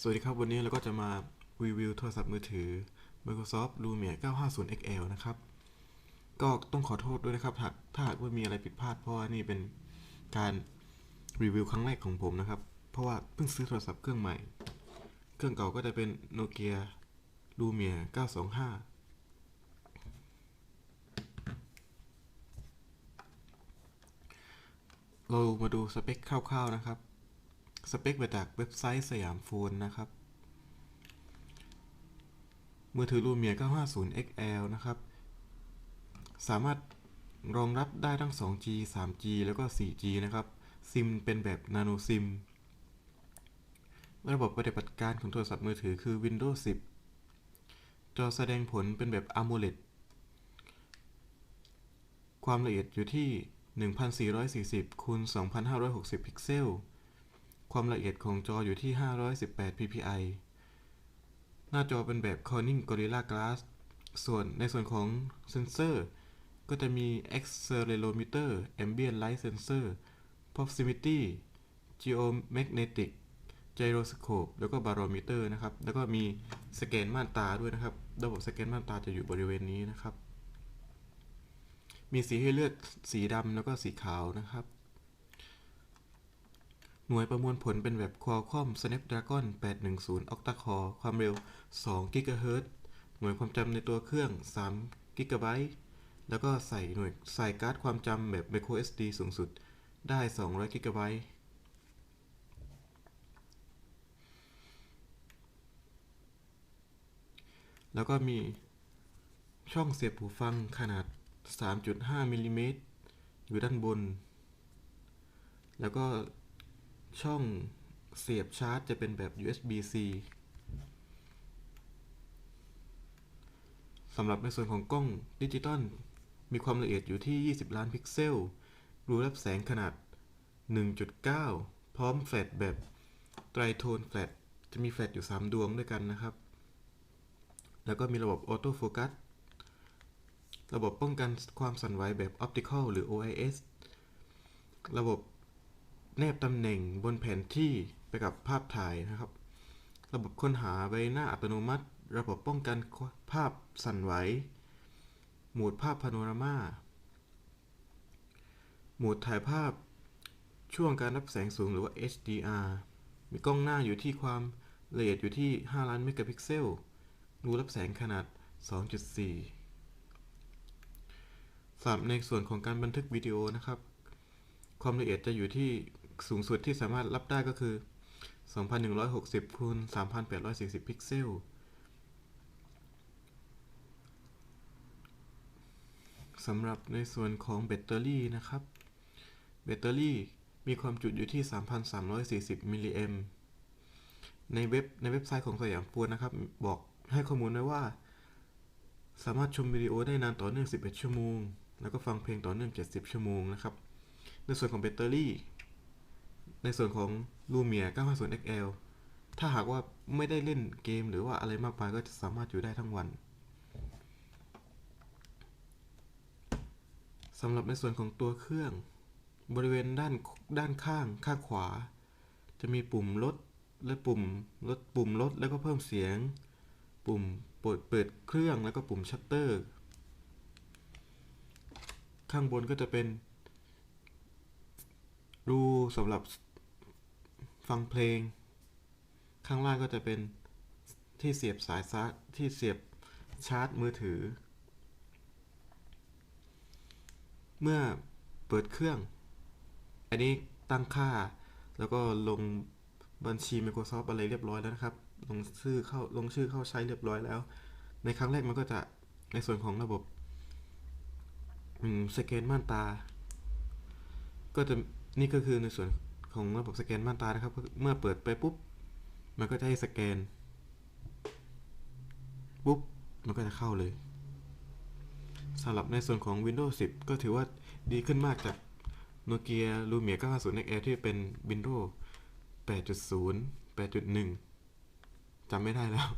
สวัสดีครับ วันนี้เราก็จะมารีวิวโทรศัพท์มือถือ Microsoft Lumia 950 XL นะครับ ก็ต้องขอโทษด้วยนะครับ ถ้าหากว่ามีอะไรผิดพลาด เพราะว่านี่เป็นการรีวิวครั้งแรกของผมนะครับ เพราะว่าเพิ่งซื้อโทรศัพท์เครื่องใหม่ เครื่องเก่าก็จะเป็น Nokia Lumia 925เรามาดูสเปคคร่าวๆนะครับ สเปคมาจากเว็บไซต์สยามโฟนนะครับ มือถือ Lumia 950 XL นะครับ สามารถรองรับได้ทั้ง 2G 3G แล้วก็ 4G นะครับ ซิมเป็นแบบ Nano SIM ระบบปฏิบัติการของโทรศัพท์มือถือคือ Windows 10 จอแสดงผลเป็นแบบ AMOLED ความละเอียดอยู่ที่ 1440คูณ2560 พิกเซล ความละเอียดของจออยู่ที่ 518 ppi หน้าจอเป็นแบบ Corning Gorilla Glass ส่วนในส่วนของเซนเซอร์ ก็จะมี accelerometer ambient light sensor proximity geomagnetic gyroscope แล้วก็ barometer นะครับ แล้วก็มีสแกนม่านตาด้วยนะครับ ระบบสแกนม่านตาจะอยู่บริเวณนี้นะครับ มีสีให้เลือกสีดำแล้วก็สีขาวนะครับ หน่วยประมวลผลเป็นแบบ Qualcomm Snapdragon 810 Octa Core ความเร็ว 2 GHz หน่วยความจำในตัวเครื่อง 3 GB แล้วก็ใส่หน่วยใส่การ์ดความจำแบบ microSD สูงสุดได้ 200 GB แล้วก็มีช่องเสียบหูฟังขนาด 3.5มิลลิเมตรอยู่ด้านบน แล้วก็ ช่องเสียบชาร์จจะเป็นแบบ USB-C สำหรับในส่วนของกล้องดิจิตอลมีความละเอียดอยู่ที่ 20 ล้านพิกเซล รูรับแสงขนาด 1.9 พร้อมแฟลชแบบไตรโทนแฟลช จะมีแฟลชอยู่ 3 ดวงด้วยกันนะครับ แล้วก็มีระบบออโต้โฟกัส ระบบป้องกันความสั่นไหวแบบ Optical หรือ OIS ระบบ แนบตำแหน่งบนแผนที่ไปกับภาพถ่ายนะครับ ระบบค้นหาใบหน้าอัตโนมัติ ระบบป้องกันภาพสั่นไหว โหมดภาพพาโนรามาโหมดถ่ายภาพช่วงการรับแสงสูงหรือว่า HDR มีกล้องหน้าอยู่ที่ความละเอียดอยู่ที่ 5 ล้านเมกะพิกเซล รูรับแสงขนาด 2.4สำหรับในส่วนของการบันทึกวิดีโอนะครับ ความละเอียดจะอยู่ที่ สูงสุดที่สามารถรับได้ก็คือ 2160คูณ3840 พิกเซล สำหรับในส่วนของแบตเตอรี่นะครับ แบตเตอรี่มีความจุอยู่ที่ 3,340 มิลลิแอมในเว็บในเว็บไซต์ของสยามปูนนะครับ บอกให้ข้อมูลไว้ว่า สามารถชมวิดีโอได้นานต่อเนื่อง 11 ชั่วโมง แล้วก็ฟังเพลงต่อเนื่อง 70 ชั่วโมงนะครับ ในส่วนของแบตเตอรี่ ในส่วนของ Lumia 950 XL ถ้าหากว่าไม่ได้เล่นเกมหรือว่าอะไรมากมายก็จะสามารถอยู่ได้ทั้งวันสำหรับในส่วนของตัวเครื่อง บริเวณด้านด้านข้างข้างขวา จะมีปุ่มลดและปุ่มลดปุ่มลดแล้วก็เพิ่มเสียง ปุ่มเปิดเปิดเครื่องแล้วก็ปุ่มชัตเตอร์ ข้างบนก็จะเป็นรูสำหรับ ฟังเพลง ข้างล่างก็จะเป็นที่เสียบสายซาที่เสียบชาร์จมือถือ เมื่อเปิดเครื่อง อันนี้ตั้งค่า แล้วก็ลงบัญชี Microsoft อะไรเรียบร้อยแล้วนะครับ ลงชื่อเข้าลงชื่อเข้าใช้เรียบร้อยแล้ว ในครั้งแรกมันก็จะในส่วนของระบบสแกนม่านตา ก็จะนี่ก็คือในส่วน ของระบบสแกนม่านตานะครับ เมื่อเปิดไปปุ๊บ มันก็จะให้สแกน ปุ๊บ มันก็จะเข้าเลยสำหรับในส่วนของ Windows 10 ก็ถือว่าดีขึ้นมากจาก Nokia Lumia 950 XL ที่เป็น Windows 8.0 8.1จำไม่ได้แล้ว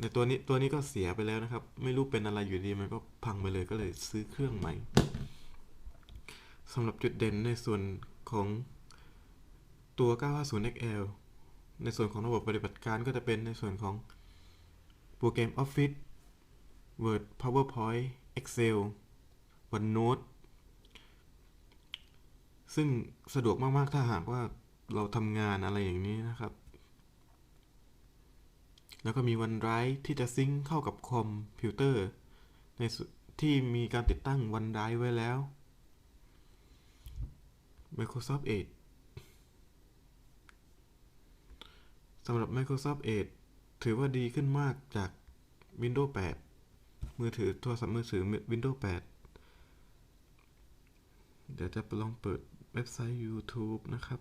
ในตัวนี้ตัวนี้ก็เสียไปแล้วนะครับ ไม่รู้เป็นอะไรอยู่ดีมันก็พังไปเลยก็เลยซื้อเครื่องใหม่สำหรับจุดเด่นในส่วนของ ตัว 950 XL ในส่วนของระบบปฏิบัติการก็จะเป็นในส่วนของโปรแกรม Office Word PowerPoint Excel OneNote ซึ่งสะดวกมากๆถ้าหากว่าเราทำงานอะไรอย่างนี้นะครับ แล้วก็มี OneDrive ที่จะซิงค์เข้ากับคอมพิวเตอร์ในส่วนที่มีการติดตั้ง OneDrive ไว้แล้ว Microsoft Edge สำหรับ Microsoft Edge ถือว่าดีขึ้นมากจาก Windows 8 มือถือโทรศัพท์มือถือ Windows 8 เดี๋ยวจะลองเปิดเว็บไซต์ YouTube นะครับ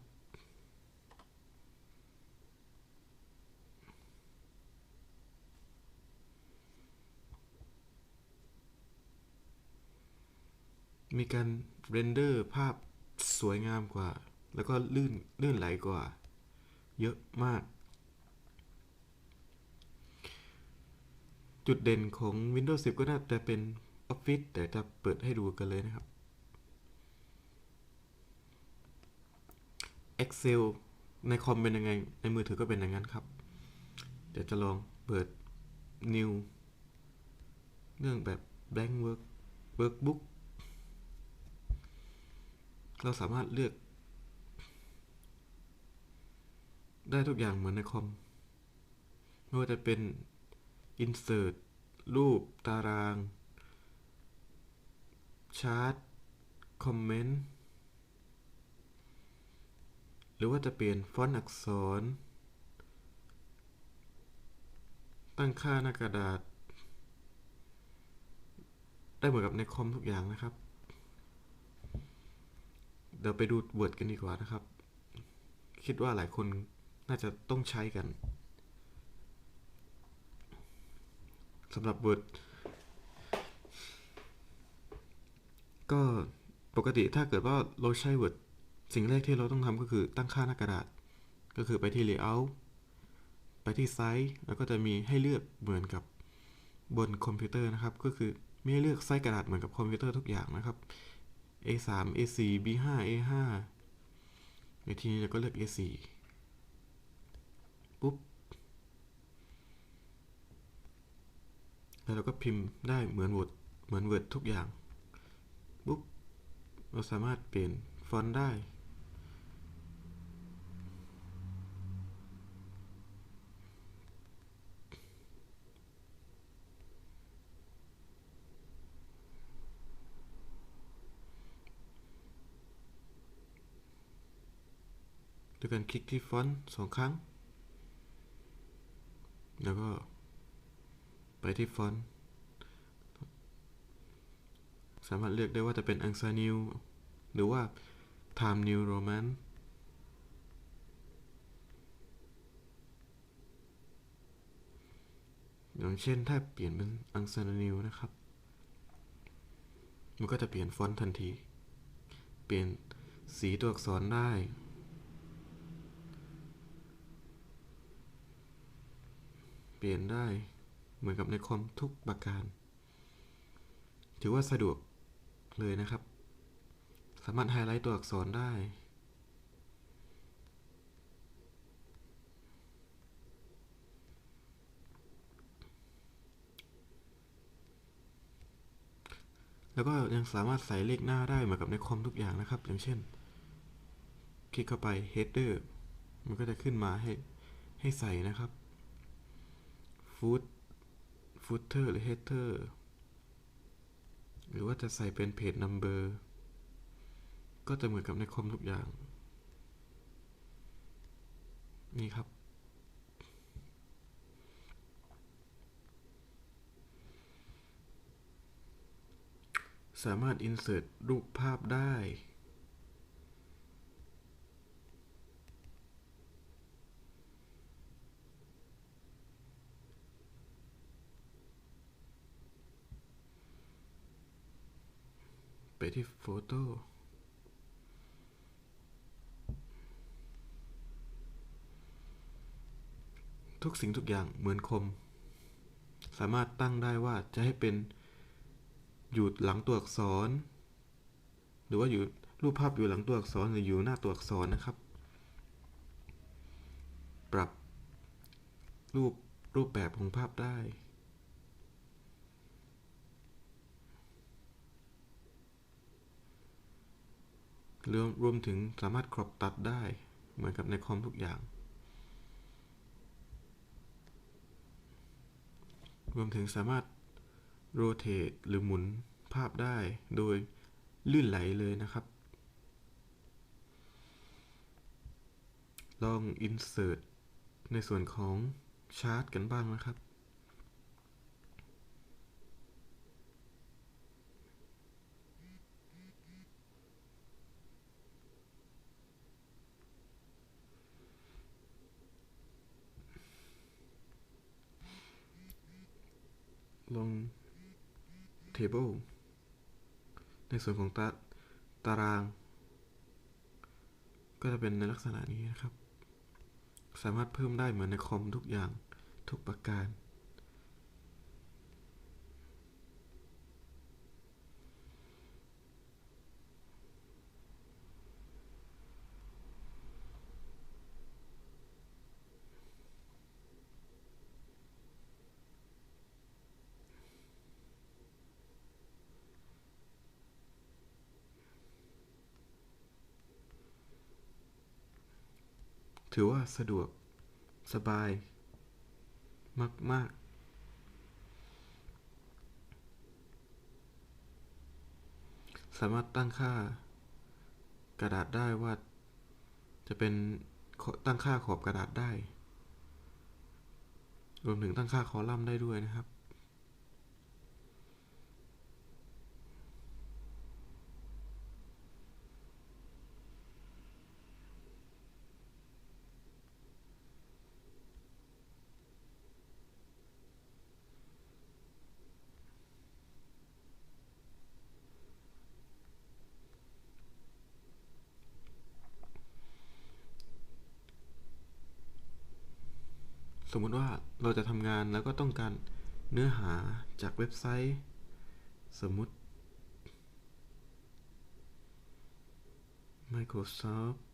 มีการเรนเดอร์ภาพสวยงามกว่า แล้วก็ลื่นลื่นไหลกว่า เยอะมาก จุดเด่นของ Windows 10 ก็น่าจะเป็น Office แต่จะเปิดให้ดูกันเลยนะครับ Excel ในคอมเป็นยังไง ในมือถือก็เป็นอย่างนั้นครับ เดี๋ยวจะลองเปิด New เรื่องแบบ Blank Work Workbook เราสามารถเลือก ได้ทุกอย่างเหมือนในคอม ไม่ว่าจะเป็น Insert รูปตารางชาร์ตคอมเมนต์หรือว่าจะเปลี่ยนฟอนต์อักษร ตั้งค่าหน้ากระดาษ ได้เหมือนกับในคอมทุกอย่างนะครับ เดี๋ยวไปดู Word กันดีกว่านะครับ คิดว่าหลายคนน่าจะต้องใช้กัน สำหรับ Word ก็ปกติถ้าเกิดว่าเราใช้ Word สิ่งแรกที่เราต้องทำก็คือตั้งค่าหน้ากระดาษ ก็คือไปที่ Layout ไปที่ไซส์แล้วก็จะมีให้เลือกเหมือนกับบนคอมพิวเตอร์นะครับ ก็คือไมีให้เลือกไซส์กระดาษเหมือนกับคอมพิวเตอร์ทุกอย่างนะครับ A3 A4 B5 A5 ในที่นี้เราก็เลือก A4 ปุ๊บ แล้วเราก็พิมพ์ได้เหมือน Word เหมือน Word ทุกอย่างปุ๊บเราสามารถเปลี่ยนฟอนต์ได้ ด้วยการคลิกที่ฟอนต์สองครั้ง แล้วก็ ไปที่ฟอนต์ สามารถเลือกได้ว่าจะเป็น Angsa New หรือว่า Time New Roman อย่างเช่นถ้าเปลี่ยนเป็น Angsa New นะครับ มันก็จะเปลี่ยนฟอนต์ทันที เปลี่ยนสีตัวอักษรได้เปลี่ยนได้ เหมือนกับในคอมทุกประการ ถือว่าสะดวกเลยนะครับ สามารถไฮไลท์ตัวอักษรได้ แล้วก็ยังสามารถใส่เลขหน้าได้เหมือนกับในคอมทุกอย่างนะครับ อย่างเช่น คลิกเข้าไป header มันก็จะขึ้นมาให้ให้ใส่นะครับ foot footer หรือ header หรือว่าจะใส่เป็น page number ก็จะเหมือนกับในคอมทุกอย่าง นี่ครับ สามารถ insert รูปภาพได้ ไปที่โฟโต้ทุกสิ่งทุกอย่างเหมือนคม สามารถตั้งได้ว่าจะให้เป็นอยู่หลังตัวอักษร หรือว่าอยู่รูปภาพอยู่หลังตัวอักษรหรืออยู่หน้าตัวอักษรนะครับ ปรับรูปรูปแบบของภาพได้ รวมรวมถึงสามารถครอบตัดได้เหมือนกับในคอมทุกอย่าง รวมถึงสามารถโรเต e หรือหมุนภาพได้โดยลื่นไหลเลยนะครับ ลอง insert ในส่วนของชาร์ตกันบ้างนะครับ ลง table ในส่วนของตาตาราง ก็จะเป็นในลักษณะนี้นะครับ สามารถเพิ่มได้เหมือนในคอมทุกอย่างทุกประการ ถือว่าสะดวกสบาย มาก ๆสามารถตั้งค่ากระดาษได้ว่า จะเป็นตั้งค่าขอบกระดาษได้ รวมถึงตั้งค่าคอลัมน์ได้ด้วยนะครับ สมมุติว่าเราจะทำงานแล้วก็ต้องการเนื้อหาจากเว็บไซต์ สมมุติ Microsoft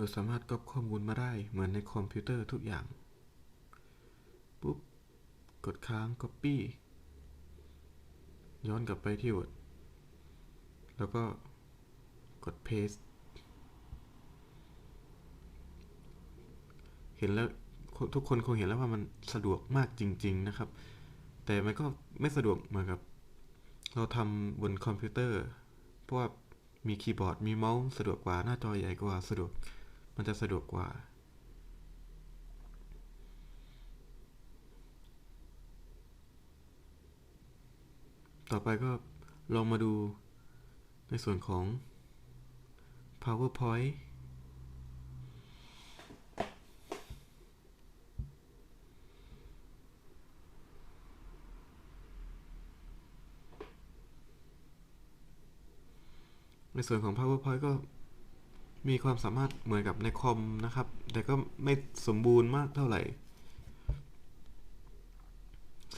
เราสามารถก๊อปข้อมูลมาได้เหมือนในคอมพิวเตอร์ทุกอย่าง ปุ๊บ กดค้าง Copy ย้อนกลับไปที่ Word แล้วก็กด Paste เห็นแล้วทุกคนคงเห็นแล้วว่ามันสะดวกมากจริง ๆนะครับ แต่มันก็ไม่สะดวกเหมือนกับ เราทำบนคอมพิวเตอร์ เพราะว่ามีคีย์บอร์ด มีเมาส์สะดวกกว่าหน้าจอใหญ่กว่าสะดวก มันจะสะดวกกว่า ต่อไปก็ลองมาดูในส่วนของ PowerPoint ในส่วนของ PowerPoint ก็ มีความสามารถเหมือนกับในคอมนะครับ แต่ก็ไม่สมบูรณ์มากเท่าไหร่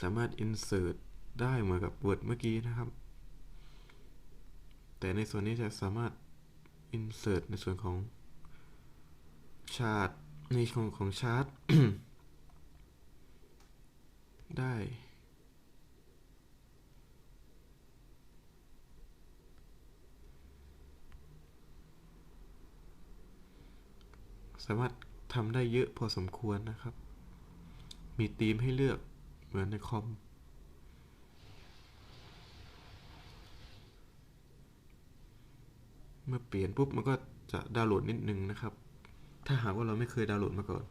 สามารถ insert ได้เหมือนกับ Word เมื่อกี้นะครับ แต่ในส่วนนี้จะสามารถ insert ในส่วนของชาร์ตในของของชาร์ตได้ สามารถทำได้เยอะพอสมควรนะครับ มีธีมให้เลือกเหมือนในคอมเมื่อเปลี่ยนปุ๊บมันก็จะดาวน์โหลดนิดนึงนะครับ ถ้าหากว่าเราไม่เคยดาวน์โหลดมาก่อน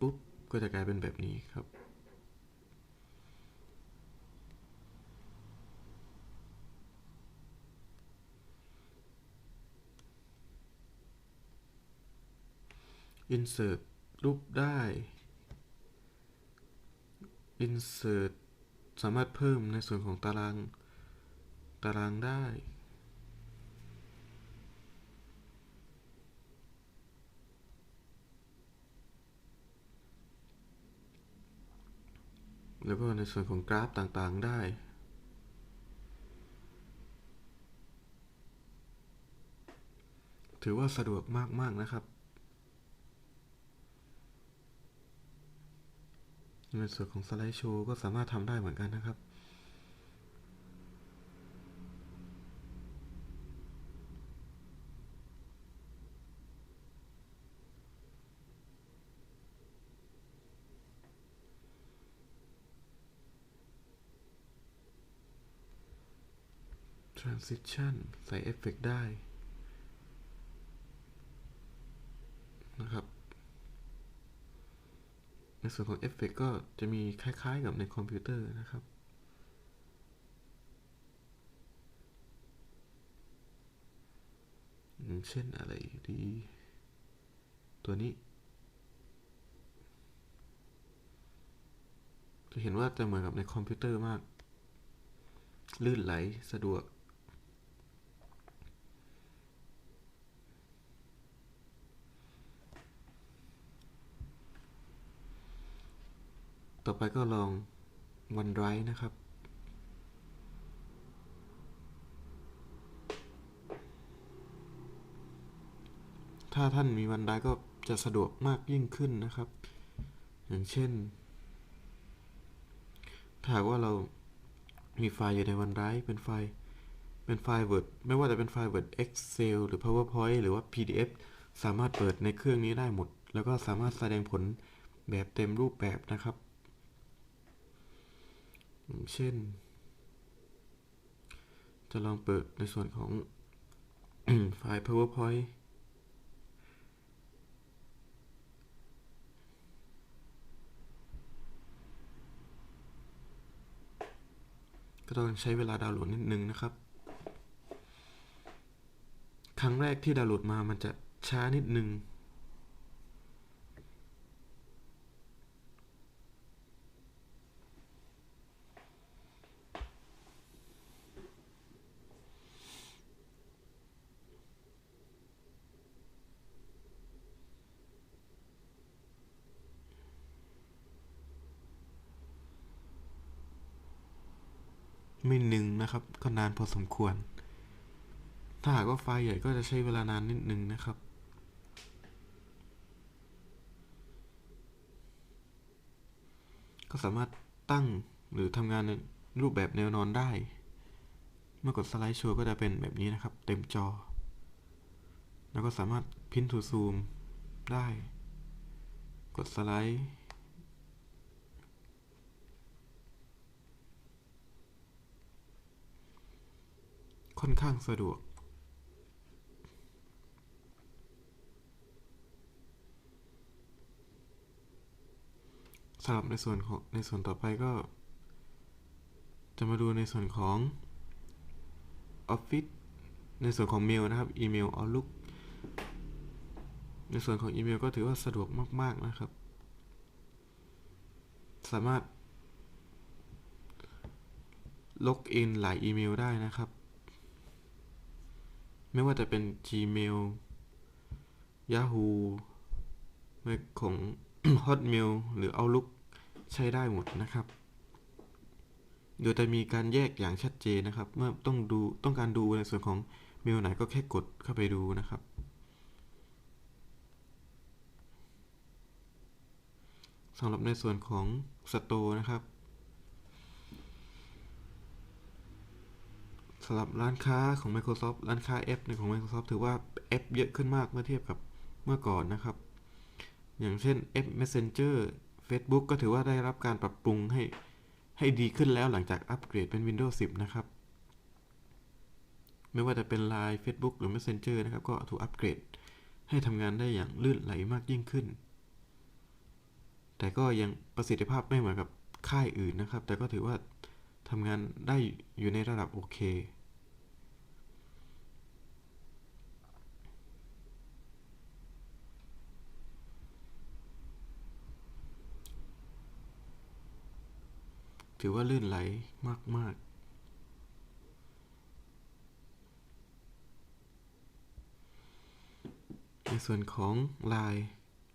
ปุ๊บก็จะกลายเป็นแบบนี้ครับ insert รูปได้ insert สามารถเพิ่มในส่วนของตาราง ตารางได้ แล้วก็ในส่วนของกราฟต่างๆได้ถือว่าสะดวกมาก ๆ นะครับ ในส่วนของสไลด์โชว์ก็สามารถทำได้เหมือนกันนะครับ transition ใส่เอฟเฟกต์ได้นะครับ ส่วนของเอฟเฟกต์ก็จะมีคล้ายๆกับในคอมพิวเตอร์นะครับเช่นอะไรดี ตัวนี้ จะเห็นว่าจะเหมือนกับในคอมพิวเตอร์มาก ลื่นไหลสะดวก ต่อไปก็ลอง OneDrive นะครับถ้าท่านมี OneDrive ก็จะสะดวกมากยิ่งขึ้นนะครับ อย่างเช่น ถ้าหากว่าเรามีไฟล์อยู่ใน OneDrive เป็นไฟล์ เป็นไฟล์ Word ไม่ว่าจะเป็นไฟล์ Word Excel หรือ PowerPoint หรือว่า PDF สามารถเปิดในเครื่องนี้ได้หมด แล้วก็สามารถแสดงผลแบบเต็มรูปแบบนะครับ เช่น จะลองเปิดในส่วนของไฟล์ PowerPoint ก็ต้องใช้เวลาดาวน์โหลดนิดนึงนะครับ ครั้งแรกที่ดาวน์โหลดมามันจะช้านิดนึง ไม่ห นะครับ ก็นานพอสมควร ถ้าหากว่าไฟล์ใหญ่ก็จะใช้เวลานานนิดนึงนะครับก็สามารถตั้งหรือทำงานในรูปแบบแนวนอนได้ เมื่อกดสไลด์โชว์ก็จะเป็นแบบนี้นะครับ เต็มจอ แล้วก็สามารถพินทูซูมได้ กดสไลด์ ค่อนข้างสะดวก สำหรับในส่วนของในส่วนต่อไปก็ จะมาดูในส่วนของ Office ในส่วนของเมลนะครับ อีเมล Outlook ในส่วนของอีเมลก็ถือว่าสะดวกมาก ๆ นะครับ สามารถล็อกอินหลายอีเมลได้นะครับ ไม่ว่าจะเป็น Gmail Yahoo ของ Hotmail หรือ Outlook ใช้ได้หมดนะครับ โดยจะมีการแยกอย่างชัดเจนนะครับ เมื่อต้องดูต้องการดูในส่วนของเมลไหนก็แค่กดเข้าไปดูนะครับ สำหรับในส่วนของ Store นะครับำหรับร้านค้าของ Microsoft ร้านค้าแอปในของ Microsoft ถือว่าแอปเยอะขึ้นมากเมื่อเทียบกับเมื่อก่อนนะครับ อย่างเช่นแอป Messenger Facebook ก็ถือว่าได้รับการปรับปรุงให้ให้ดีขึ้นแล้วหลังจากอัปเกรดเป็น Windows 10 นะครับ ไม่ว่าจะเป็น Line Facebook หรือ Messenger นะครับ ก็ถูกอัปเกรดให้ทำงานได้อย่างลื่นไหลมากยิ่งขึ้น แต่ก็ยังประสิทธิภาพไม่เหมือนกับค่ายอื่นนะครับ แต่ก็ถือว่าทำงานได้อยู่ในระดับโอเค ถือว่าลื่นไหลมาก ๆในส่วนของ Line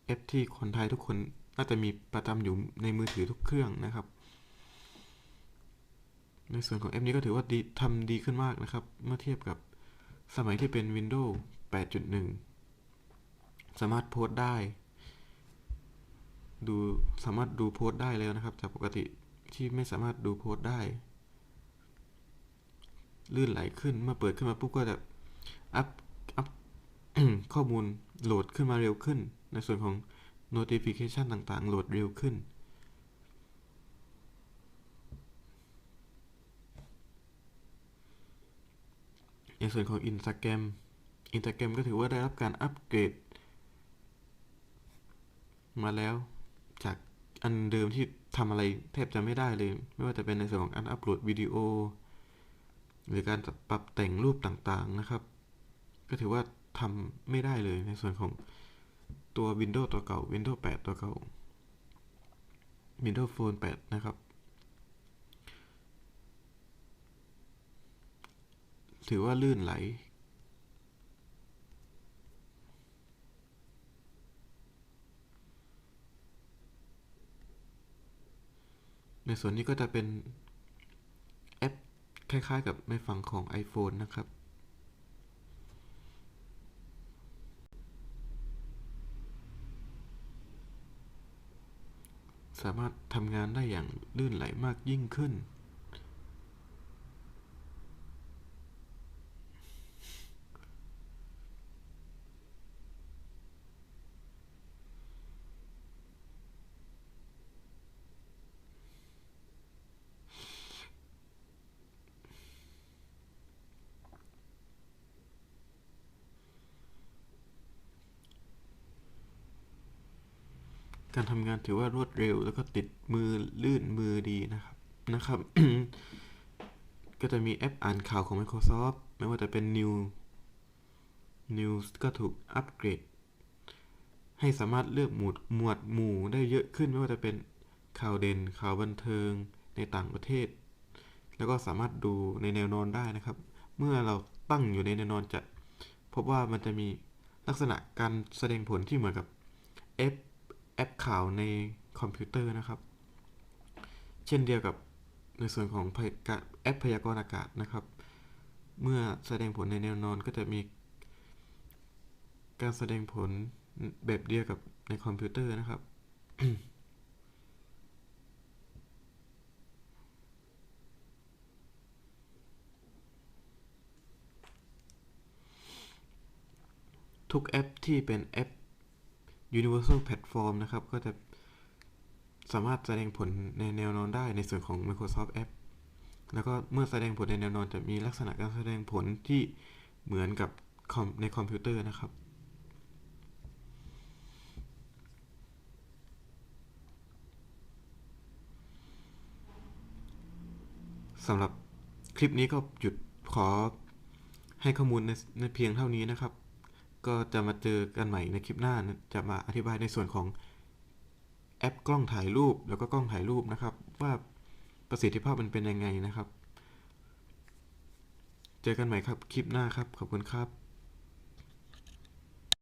แอปที่คนไทยทุกคนน่าจะมีประจำอยู่ในมือถือทุกเครื่องนะครับ ในส่วนของแอปนี้ก็ถือว่าดีทำดีขึ้นมากนะครับ เมื่อเทียบกับสมัยที่เป็น Windows 8.1 สามารถโพสต์ได้ ดูสามารถดูโพสต์ได้แล้วนะครับ จากปกติ ที่ไม่สามารถดูโพสต์ได้ ลื่นไหลขึ้นเมื่อเปิดขึ้นมาปุ๊บก็จะอัพอัพข้อมูลโหลดขึ้นมาเร็วขึ้น ในส่วนของ notification ต่างๆ โหลดเร็วขึ้น ในส่วนของ Instagram Instagram ก็ถือว่าได้รับการอัปเกรด มาแล้วจาก อันเดิมที่ทำอะไรแทบจะไม่ได้เลย ไม่ว่าจะเป็นในส่วนของการอัปโหลดวิดีโอ หรือการปรับแต่งรูปต่างๆนะครับ ก็ถือว่าทำไม่ได้เลยในส่วนของตัว Windows ตัวเก่า Windows 8 ตัวเก่า Windows Phone 8 นะครับ ถือว่าลื่นไหล ในส่วนนี้ก็จะเป็นแอปคล้ายๆ กับในฝั่งของ iPhone นะครับ สามารถทำงานได้อย่างลื่นไหลมากยิ่งขึ้น การทำงาน ถือว่ารวดเร็ว แล้วก็ติดมือลื่นมือดีนะครับนะครับ ก็จะมีแอปอ่านข่าวของ Microsoft ไม่ว่าจะเป็น New News ก็ถูกอัปเกรด ให้สามารถเลือกหมวดหมวดหมู่ได้เยอะขึ้นไม่ว่าจะเป็นข่าวเด่นข่าวบันเทิงในต่างประเทศ แล้วก็สามารถดูในแนวนอนได้นะครับ เมื่อเราตั้งอยู่ในแนวนอนจะพบว่ามันจะมีลักษณะการแสดงผลที่เหมือนกับแอป แอปข่าวในคอมพิวเตอร์นะครับ เช่นเดียวกับในส่วนของแอปพยากรณ์อากาศนะครับ เมื่อแสดงผลในแนวนอนก็จะมี การแสดงผลแบบเดียวกับในคอมพิวเตอร์นะครับทุกแอปที่เป็นแอป Universal Platform นะครับ ก็จะสามารถแสดงผลในแนวนอนได้ในส่วนของ Microsoft App แล้วก็เมื่อแสดงผลในแนวนอนจะมีลักษณะการแสดงผลที่เหมือนกับในคอมพิวเตอร์นะครับ สำหรับคลิปนี้ก็หยุดขอให้ข้อมูลในในเพียงเท่านี้นะครับ ก็จะมาเจอกันใหม่ในคลิปหน้านะจะมาอธิบายในส่วนของแอปกล้องถ่ายรูปแล้วก็กล้องถ่ายรูปนะครับ ว่าประสิทธิภาพมันเป็นยังไงนะครับ เจอกันใหม่ครับคลิปหน้าครับ ขอบคุณครับ